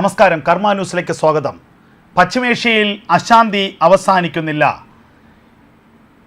നമസ്കാരം. കർമ്മ ന്യൂസിലേക്ക് സ്വാഗതം. പശ്ചിമേഷ്യയിൽ അശാന്തി അവസാനിക്കുന്നില്ല.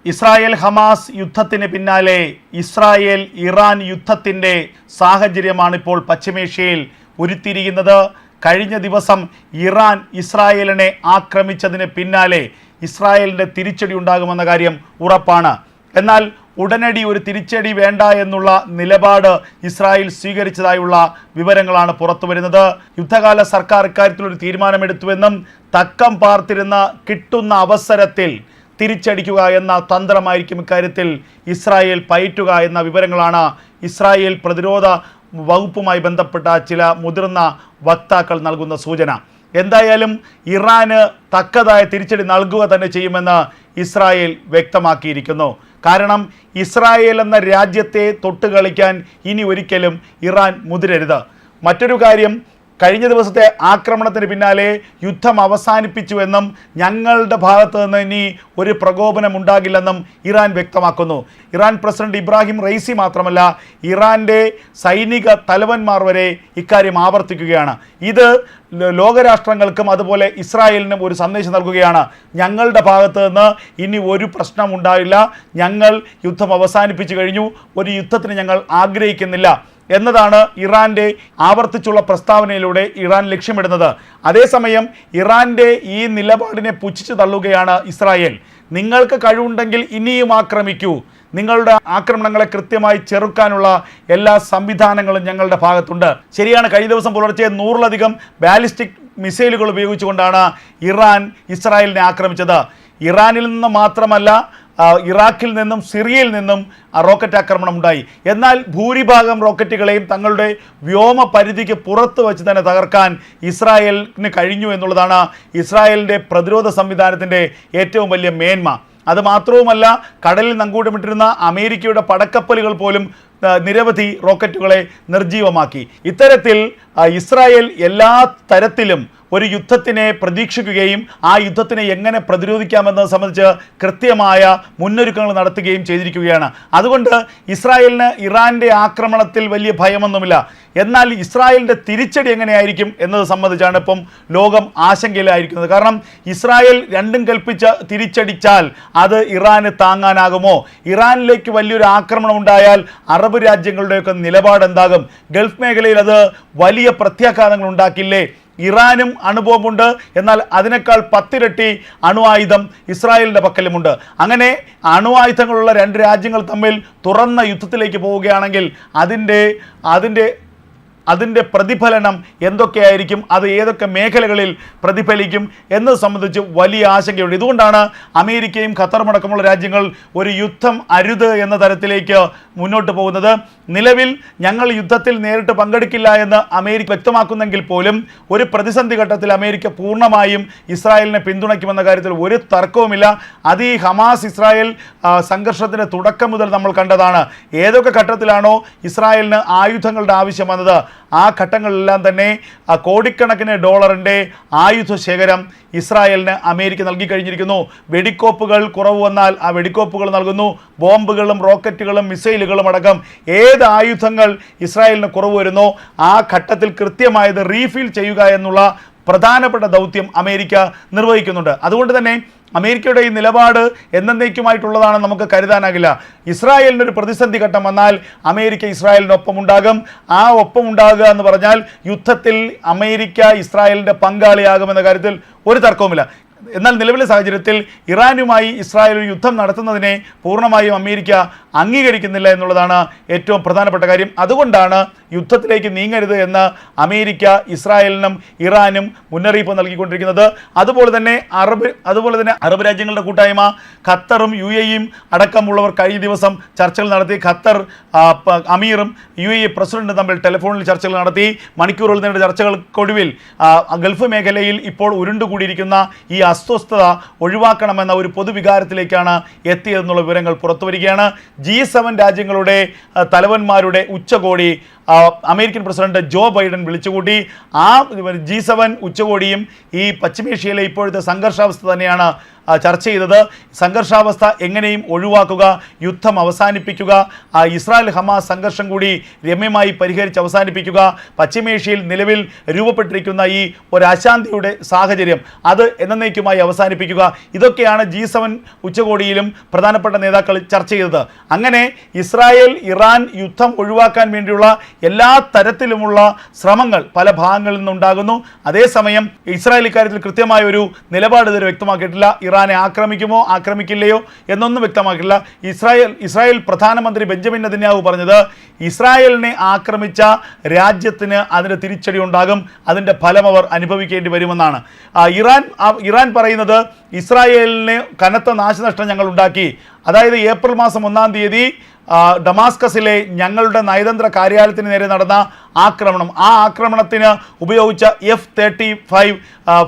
ഇസ്രായേൽ ഹമാസ് യുദ്ധത്തിന് പിന്നാലെ ഇസ്രായേൽ ഇറാൻ യുദ്ധത്തിന്റെ സാഹചര്യമാണിപ്പോൾ പശ്ചിമേഷ്യയിൽ ഉരുത്തിരിയുന്നത്. കഴിഞ്ഞ ദിവസം ഇറാൻ ഇസ്രായേലിനെ ആക്രമിച്ചതിന് പിന്നാലെ ഇസ്രായേലിന്റെ തിരിച്ചടി ഉണ്ടാകുമെന്ന കാര്യം ഉറപ്പാണ്. എന്നാൽ ഉടനടി ഒരു തിരിച്ചടി വേണ്ട എന്നുള്ള നിലപാട് ഇസ്രായേൽ സ്വീകരിച്ചതായുള്ള വിവരങ്ങളാണ് പുറത്തുവരുന്നത് യുദ്ധകാല സർക്കാർ ഇക്കാര്യത്തിൽ ഒരു തീരുമാനമെടുത്തുവെന്നും തക്കം പാർത്തിരുന്ന കിട്ടുന്ന അവസരത്തിൽ തിരിച്ചടിക്കുക എന്ന തന്ത്രമായിരിക്കും ഇക്കാര്യത്തിൽ ഇസ്രായേൽ പയറ്റുക എന്ന വിവരങ്ങളാണ് ഇസ്രായേൽ പ്രതിരോധ വകുപ്പുമായി ബന്ധപ്പെട്ട ചില മുതിർന്ന വക്താക്കൾ നൽകുന്ന സൂചന. എന്തായാലും ഇറാന് തക്കതായ തിരിച്ചടി നൽകുക തന്നെ ചെയ്യുമെന്ന് ഇസ്രായേൽ വ്യക്തമാക്കിയിരിക്കുന്നു. കാരണം ഇസ്രായേൽ എന്ന രാജ്യത്തെ തൊട്ട് കളിക്കാൻ ഇനി ഒരിക്കലും ഇറാൻ മുതിരരുത്. മറ്റൊരു കാര്യം കഴിഞ്ഞ ദിവസത്തെ ആക്രമണത്തിന് പിന്നാലെ യുദ്ധം അവസാനിപ്പിച്ചുവെന്നും ഞങ്ങളുടെ ഭാഗത്ത് നിന്ന് ഇനി ഒരു പ്രകോപനം ഉണ്ടാകില്ലെന്നും ഇറാൻ വ്യക്തമാക്കുന്നു. ഇറാൻ പ്രസിഡന്റ് ഇബ്രാഹിം റൈസി മാത്രമല്ല ഇറാന്റെ സൈനിക തലവന്മാർ വരെ ഇക്കാര്യം ആവർത്തിക്കുകയാണ്. ഇത് ലോകരാഷ്ട്രങ്ങൾക്കും അതുപോലെ ഇസ്രായേലിനും ഒരു സന്ദേശം നൽകുകയാണ്. ഞങ്ങളുടെ ഭാഗത്ത് നിന്ന് ഇനി ഒരു പ്രശ്നം ഉണ്ടായില്ല. ഞങ്ങൾ യുദ്ധം അവസാനിപ്പിച്ചു കഴിഞ്ഞു. ഒരു യുദ്ധത്തിന് ഞങ്ങൾ ആഗ്രഹിക്കുന്നില്ല. എന്നതാണ് ഇറാന്റെ ആവർത്തിച്ചുള്ള പ്രസ്താവനയിലൂടെ ഇറാൻ ലക്ഷ്യമിടുന്നത്. അതേസമയം ഇറാന്റെ ഈ നിലപാടിനെ പുച്ഛിച്ചു തള്ളുകയാണ് ഇസ്രായേൽ. നിങ്ങൾക്ക് കഴിവുണ്ടെങ്കിൽ ഇനിയും ആക്രമിക്കൂ. നിങ്ങളുടെ ആക്രമണങ്ങളെ കൃത്യമായി ചെറുക്കാനുള്ള എല്ലാ സംവിധാനങ്ങളും ഞങ്ങളുടെ ഭാഗത്തുണ്ട്. ശരിയാണ് കഴിഞ്ഞ ദിവസം പുലർച്ചെ നൂറിലധികം ബാലിസ്റ്റിക് മിസൈലുകൾ ഉപയോഗിച്ചുകൊണ്ടാണ് ഇറാൻ ഇസ്രായേലിനെ ആക്രമിച്ചത്. ഇറാനിൽ നിന്ന് മാത്രമല്ല ഇറാഖിൽ നിന്നും സിറിയയിൽ നിന്നും റോക്കറ്റ് ആക്രമണം ഉണ്ടായി. എന്നാൽ ഭൂരിഭാഗം റോക്കറ്റുകളെയും തങ്ങളുടെ വ്യോമ പരിധിക്ക് പുറത്ത് വെച്ച് തന്നെ തകർക്കാൻ ഇസ്രായേലിന് കഴിഞ്ഞു എന്നുള്ളതാണ് ഇസ്രായേലിന്റെ പ്രതിരോധ സംവിധാനത്തിന്റെ ഏറ്റവും വലിയ മേന്മ. അത് മാത്രവുമല്ല കടലിൽ നങ്കൂടമിട്ടിരുന്ന അമേരിക്കയുടെ പടക്കപ്പലുകൾ പോലും നിരവധി റോക്കറ്റുകളെ നിർജീവമാക്കി ഇത്തരത്തിൽ ഇസ്രായേൽ എല്ലാ തരത്തിലും ഒരു യുദ്ധത്തിനെ പ്രതീക്ഷിക്കുകയും ആ യുദ്ധത്തിനെ എങ്ങനെ പ്രതിരോധിക്കാമെന്നത് സംബന്ധിച്ച് കൃത്യമായ മുന്നൊരുക്കങ്ങൾ നടത്തുകയും ചെയ്തിരിക്കുകയാണ്. അതുകൊണ്ട് ഇസ്രായേലിന് ഇറാന്റെ ആക്രമണത്തിൽ വലിയ ഭയമൊന്നുമില്ല. എന്നാൽ ഇസ്രായേലിന്റെ തിരിച്ചടി എങ്ങനെയായിരിക്കും എന്നത് സംബന്ധിച്ചാണ് ഇപ്പം ലോകം ആശങ്കയിലായിരിക്കുന്നത്. കാരണം ഇസ്രായേൽ രണ്ടും കൽപ്പിച്ച തിരിച്ചടിച്ചാൽ അത് ഇറാന് താങ്ങാനാകുമോ? ഇറാനിലേക്ക് വലിയൊരു ആക്രമണം ഉണ്ടായാൽ അറബ് രാജ്യങ്ങളുടെയൊക്കെ നിലപാട് എന്താകും ഗൾഫ് മേഖലയിൽ അത് വലിയ പ്രത്യാഘാതങ്ങൾ ഉണ്ടാക്കില്ലേ? ഇറാനും അണുബോംബുണ്ട്. എന്നാൽ അതിനേക്കാൾ പത്തിരട്ടി അണുവായുധം ഇസ്രായേലിന്റെ പക്കലുമുണ്ട്. അങ്ങനെ അണുവായുധങ്ങളുള്ള രണ്ട് രാജ്യങ്ങൾ തമ്മിൽ തുറന്ന യുദ്ധത്തിലേക്ക് പോവുകയാണെങ്കിൽ അതിന്റെ അതിന്റെ അതിന്റെ പ്രതിഫലനം എന്തൊക്കെയായിരിക്കും? അത് ഏതൊക്കെ മേഖലകളിൽ പ്രതിഫലിക്കും എന്നത് സംബന്ധിച്ച് വലിയ ആശങ്കയുണ്ട്. ഇതുകൊണ്ടാണ് അമേരിക്കയും ഖത്തറും അടക്കമുള്ള രാജ്യങ്ങൾ ഒരു യുദ്ധം അരുത് എന്ന തരത്തിലേക്ക് മുന്നോട്ട് പോകുന്നത്. നിലവിൽ ഞങ്ങൾ യുദ്ധത്തിൽ നേരിട്ട് പങ്കെടുക്കില്ല എന്ന് അമേരിക്ക വ്യക്തമാക്കുന്നെങ്കിൽ പോലും ഒരു പ്രതിസന്ധി ഘട്ടത്തിൽ അമേരിക്ക പൂർണമായും ഇസ്രായേലിനെ പിന്തുണയ്ക്കുമെന്ന കാര്യത്തിൽ ഒരു തർക്കവുമില്ല. അത് ഈ ഹമാസ് ഇസ്രായേൽ സംഘർഷത്തിന്റെ തുടക്കം മുതൽ നമ്മൾ കണ്ടതാണ്. ഏതൊക്കെ ഘട്ടത്തിലാണോ ഇസ്രായേലിന് ആയുധങ്ങളുടെ ആവശ്യം വന്നത്? ആ ഘട്ടങ്ങളിലെല്ലാം തന്നെ ആ കോടിക്കണക്കിന് ഡോളറിന്റെ ആയുധ ശേഖരം ഇസ്രായേലിന് അമേരിക്ക നൽകി കഴിഞ്ഞിരിക്കുന്നു. വെടിക്കോപ്പുകൾ കുറവ് വന്നാൽ ആ വെടിക്കോപ്പുകൾ നൽകുന്നു. ബോംബുകളും റോക്കറ്റുകളും മിസൈലുകളും അടക്കം ഏത് ആയുധങ്ങൾ ഇസ്രായേലിന് കുറവ് വരുന്നോ ആ ഘട്ടത്തിൽ കൃത്യമായത് റീഫിൽ ചെയ്യുക എന്നുള്ള പ്രധാനപ്പെട്ട ദൗത്യം അമേരിക്ക നിർവഹിക്കുന്നുണ്ട്. അതുകൊണ്ട് തന്നെ അമേരിക്കയുടെ ഈ നിലപാട് എന്നേക്കുമായിട്ടുള്ളതാണെന്ന് നമുക്ക് കരുതാനാകില്ല. ഇസ്രായേലിനൊരു പ്രതിസന്ധി ഘട്ടം വന്നാൽ അമേരിക്ക ഇസ്രായേലിനൊപ്പം ഉണ്ടാകും. ആ ഒപ്പം ഉണ്ടാകുക എന്ന് പറഞ്ഞാൽ യുദ്ധത്തിൽ അമേരിക്ക ഇസ്രായേലിന്റെ പങ്കാളിയാകുമെന്ന കാര്യത്തിൽ ഒരു തർക്കവുമില്ല. എന്നാൽ നിലവിലെ സാഹചര്യത്തിൽ ഇറാനുമായി ഇസ്രായേൽ യുദ്ധം നടത്തുന്നതിനെ പൂർണമായും അമേരിക്ക അംഗീകരിക്കുന്നില്ല എന്നുള്ളതാണ് ഏറ്റവും പ്രധാനപ്പെട്ട കാര്യം. അതുകൊണ്ടാണ് യുദ്ധത്തിലേക്ക് നീങ്ങരുത് എന്ന് അമേരിക്ക ഇസ്രായേലിനും ഇറാനും മുന്നറിയിപ്പ് നൽകിക്കൊണ്ടിരിക്കുന്നത്. അതുപോലെ തന്നെ അറബ് അതുപോലെ തന്നെ അറബ് രാജ്യങ്ങളുടെ കൂട്ടായ്മ ഖത്തറും യു എയും അടക്കമുള്ളവർ കഴിഞ്ഞ ദിവസം ചർച്ചകൾ നടത്തി. ഖത്തർ അമീറും യു എ പ്രസിഡന്റും തമ്മിൽ ടെലിഫോണിൽ ചർച്ചകൾ നടത്തി. മണിക്കൂറുകൾ നീണ്ട ചർച്ചകൾക്കൊടുവിൽ ഗൾഫ് മേഖലയിൽ ഇപ്പോൾ ഉരുണ്ടുകൂടിയിരിക്കുന്ന ഈ അസ്വസ്ഥത ഒഴിവാക്കണമെന്ന ഒരു പൊതുവികാരത്തിലേക്കാണ് എത്തിയതെന്നുള്ള വിവരങ്ങൾ പുറത്തു വരികയാണ് ജി സെവൻ രാജ്യങ്ങളുടെ തലവന്മാരുടെ ഉച്ചകോടി അമേരിക്കൻ പ്രസിഡന്റ് ജോ ബൈഡൻ വിളിച്ചുകൂട്ടി. ആ ജി സെവൻ ഉച്ചകോടിയും ഈ പശ്ചിമേഷ്യയിലെ ഇപ്പോഴത്തെ സംഘർഷാവസ്ഥ തന്നെയാണ് ചർച്ച ചെയ്തത്. സംഘർഷാവസ്ഥ എങ്ങനെയും ഒഴിവാക്കുക യുദ്ധം അവസാനിപ്പിക്കുക ഇസ്രായേൽ ഹമാസ് സംഘർഷം കൂടി രമ്യമായി പരിഹരിച്ച് അവസാനിപ്പിക്കുക പശ്ചിമേഷ്യയിൽ നിലവിൽ രൂപപ്പെട്ടിരിക്കുന്ന ഈ ഒരു അശാന്തിയുടെ സാഹചര്യം അത് എന്നേക്കുമായി അവസാനിപ്പിക്കുക. ഇതൊക്കെയാണ് ജി സെവൻ ഉച്ചകോടിയിലും പ്രധാനപ്പെട്ട നേതാക്കൾ ചർച്ച ചെയ്തത്. അങ്ങനെ ഇസ്രായേൽ ഇറാൻ യുദ്ധം ഒഴിവാക്കാൻ വേണ്ടിയുള്ള എല്ലാ തരത്തിലുമുള്ള ശ്രമങ്ങൾ പല ഭാഗങ്ങളിൽ നിന്നുണ്ടാകുന്നു. അതേസമയം ഇസ്രായേൽ ഇക്കാര്യത്തിൽ കൃത്യമായ ഒരു നിലപാട് ഇതുവരെ വ്യക്തമാക്കിയിട്ടില്ല. ഇറാനെ ആക്രമിക്കുമോ ആക്രമിക്കില്ലയോ എന്നൊന്നും വ്യക്തമാക്കില്ല ഇസ്രായേൽ ഇസ്രായേൽ പ്രധാനമന്ത്രി ബെഞ്ചമിൻ നെതന്യാഹു പറഞ്ഞത് ഇസ്രായേലിനെ ആക്രമിച്ച രാജ്യത്തിന് അതിന് തിരിച്ചടി ഉണ്ടാകും. അതിന്റെ ഫലം അവർ അനുഭവിക്കേണ്ടി വരുമെന്നാണ്. ഇറാൻ ഇറാൻ പറയുന്നത് ഇസ്രായേലിന് കനത്ത നാശനഷ്ടം ഞങ്ങൾ ഉണ്ടാക്കി. അതായത് ഏപ്രിൽ മാസം ഒന്നാം തീയതി ഡമാസ്കസിലെ ഞങ്ങളുടെ നയതന്ത്ര കാര്യാലയത്തിന് നേരെ നടന്ന ആക്രമണം. ആ ആക്രമണത്തിന് ഉപയോഗിച്ച F thirty five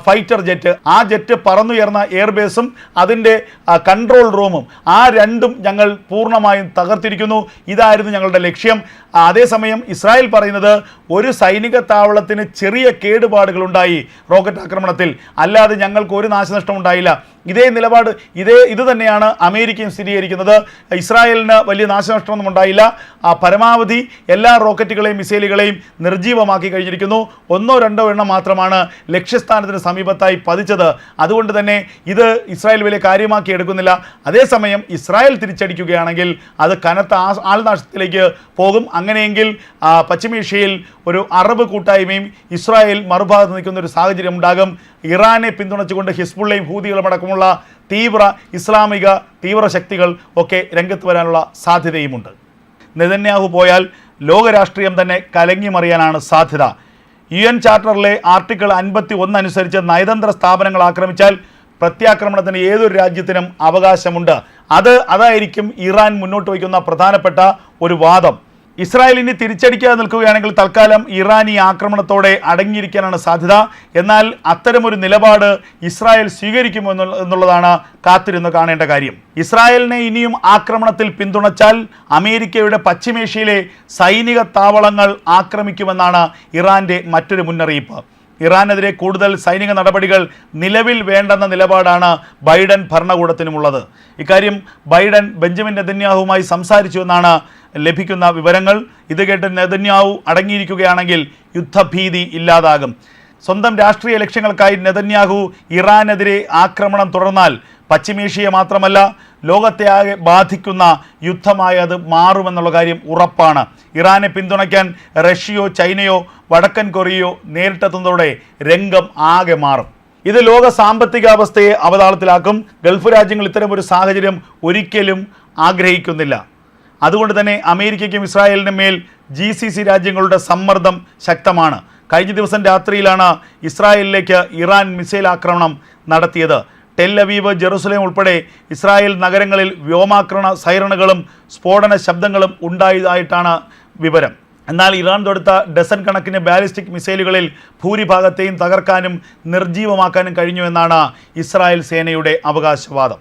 fighter jet ആ ജെറ്റ് പറന്നുയർന്ന എയർബേസും അതിന്റെ കൺട്രോൾ റൂമും ആ രണ്ടും ഞങ്ങൾ പൂർണമായും തകർത്തിരിക്കുന്നു. ഇതായിരുന്നു ഞങ്ങളുടെ ലക്ഷ്യം. അതേസമയം ഇസ്രായേൽ പറയുന്നത് ഒരു സൈനിക താവളത്തിന് ചെറിയ കേടുപാടുകളുണ്ടായി റോക്കറ്റ് ആക്രമണത്തിൽ. അല്ലാതെ ഞങ്ങൾക്ക് ഒരു നാശനഷ്ടം ഉണ്ടായില്ല. ഇതേ നിലപാട് ഇതേ ഇത് തന്നെയാണ് അമേരിക്കയും സ്ഥിരീകരിക്കുന്നത്. ഇസ്രായേലിന് വലിയ നാശനഷ്ടമൊന്നും ഉണ്ടായില്ല. ആ പരമാവധി എല്ലാ റോക്കറ്റുകളെയും മിസൈലുകളെയും നിർജീവമാക്കി കഴിഞ്ഞിരിക്കുന്നു. ഒന്നോ രണ്ടോ എണ്ണം മാത്രമാണ് ലക്ഷ്യസ്ഥാനത്തിന് സമീപത്തായി പതിച്ചത്. അതുകൊണ്ട് തന്നെ ഇത് ഇസ്രായേൽ വലിയ കാര്യമാക്കി എടുക്കുന്നില്ല. അതേസമയം ഇസ്രായേൽ തിരിച്ചടിക്കുകയാണെങ്കിൽ അത് കനത്ത ആൾനാശത്തിലേക്ക് പോകും. അങ്ങനെയെങ്കിൽ പശ്ചിമേഷ്യയിൽ ഒരു അറബ് കൂട്ടായ്മയും ഇസ്രായേൽ മറുഭാഗത്ത് നിൽക്കുന്ന ഒരു സാഹചര്യം ഉണ്ടാകും. ഇറാനെ പിന്തുണച്ചുകൊണ്ട് ഹിസ്ബുള്ളയും ഹൂതികളും അടക്കമുള്ള തീവ്ര ഇസ്ലാമിക തീവ്ര ശക്തികൾ ഒക്കെ രംഗത്ത് വരാനുള്ള സാധ്യതയുമുണ്ട്. നെതന്യാഹു പോയാൽ ലോകരാഷ്ട്രീയം തന്നെ കലങ്ങിമറിയാനാണ് സാധ്യത. യു എൻ ചാർട്ടറിലെ ആർട്ടിക്കിൾ അൻപത്തി ഒന്ന് അനുസരിച്ച് നയതന്ത്ര സ്ഥാപനങ്ങൾ ആക്രമിച്ചാൽ പ്രത്യാക്രമണത്തിന് ഏതൊരു രാജ്യത്തിനും അവകാശമുണ്ട്. അത് അതായിരിക്കും ഇറാൻ മുന്നോട്ട് വയ്ക്കുന്ന പ്രധാനപ്പെട്ട ഒരു വാദം. ഇസ്രായേൽ ഇനി തിരിച്ചടിക്കാതെ നിൽക്കുകയാണെങ്കിൽ തൽക്കാലം ഇറാൻ ഈ ആക്രമണത്തോടെ അടങ്ങിയിരിക്കാനാണ് സാധ്യത. എന്നാൽ അത്തരമൊരു നിലപാട് ഇസ്രായേൽ സ്വീകരിക്കുമോ എന്നുള്ളതാണ് കാത്തിരുന്ന് കാണേണ്ട കാര്യം. ഇസ്രായേലിനെ ഇനിയും ആക്രമണത്തിൽ പിന്തുണച്ചാൽ അമേരിക്കയുടെ പശ്ചിമേഷ്യയിലെ സൈനിക താവളങ്ങൾ ആക്രമിക്കുമെന്നാണ് ഇറാന്റെ മറ്റൊരു മുന്നറിയിപ്പ്. ഇറാനെതിരെ കൂടുതൽ സൈനിക നടപടികൾ നിലവിൽ വേണ്ടെന്ന നിലപാടാണ് ബൈഡൻ ഭരണകൂടത്തിനുമുള്ളത്. ഇക്കാര്യം ബൈഡൻ ബെഞ്ചമിൻ നെതന്യാഹുവുമായി സംസാരിച്ചു എന്നാണ് ലഭിക്കുന്ന വിവരങ്ങൾ ഇത് കേട്ട് നെതന്യാവു അടങ്ങിയിരിക്കുകയാണെങ്കിൽ യുദ്ധഭീതി ഇല്ലാതാകും. സ്വന്തം രാഷ്ട്രീയ ലക്ഷ്യങ്ങൾക്കായി നെതന്യാഹു ഇറാനെതിരെ ആക്രമണം തുടർന്നാൽ പശ്ചിമേഷ്യയെ മാത്രമല്ല ലോകത്തെ ആകെ ബാധിക്കുന്ന യുദ്ധമായി അത് മാറുമെന്നുള്ള കാര്യം ഉറപ്പാണ്. ഇറാനെ പിന്തുണയ്ക്കാൻ റഷ്യയോ ചൈനയോ വടക്കൻ കൊറിയയോ നേരിട്ടെത്തുന്നതോടെ രംഗം ആകെ മാറും. ഇത് ലോക സാമ്പത്തികാവസ്ഥയെ അവതാളത്തിലാക്കും. ഗൾഫ് രാജ്യങ്ങൾ ഇത്തരമൊരു സാഹചര്യം ഒരിക്കലും ആഗ്രഹിക്കുന്നില്ല. അതുകൊണ്ട് തന്നെ അമേരിക്കയ്ക്കും ഇസ്രായേലിനും മേൽ ജി സി സി രാജ്യങ്ങളുടെ സമ്മർദ്ദം ശക്തമാണ്. കഴിഞ്ഞ ദിവസം രാത്രിയിലാണ് ഇസ്രായേലിലേക്ക് ഇറാൻ മിസൈൽ ആക്രമണം നടത്തിയത്. ടെൽ അവീവ് ജെറുസലേം ഉൾപ്പെടെ ഇസ്രായേൽ നഗരങ്ങളിൽ വ്യോമാക്രമണ സൈറണുകളും സ്ഫോടന ശബ്ദങ്ങളും ഉണ്ടായതായിട്ടാണ് വിവരം. എന്നാൽ ഇറാൻ തൊടുത്ത ഡസൻ കണക്കിന് ബാലിസ്റ്റിക് മിസൈലുകളിൽ ഭൂരിഭാഗത്തെയും തകർക്കാനും നിർജീവമാക്കാനും കഴിഞ്ഞുവെന്നാണ് ഇസ്രായേൽ സേനയുടെ അവകാശവാദം.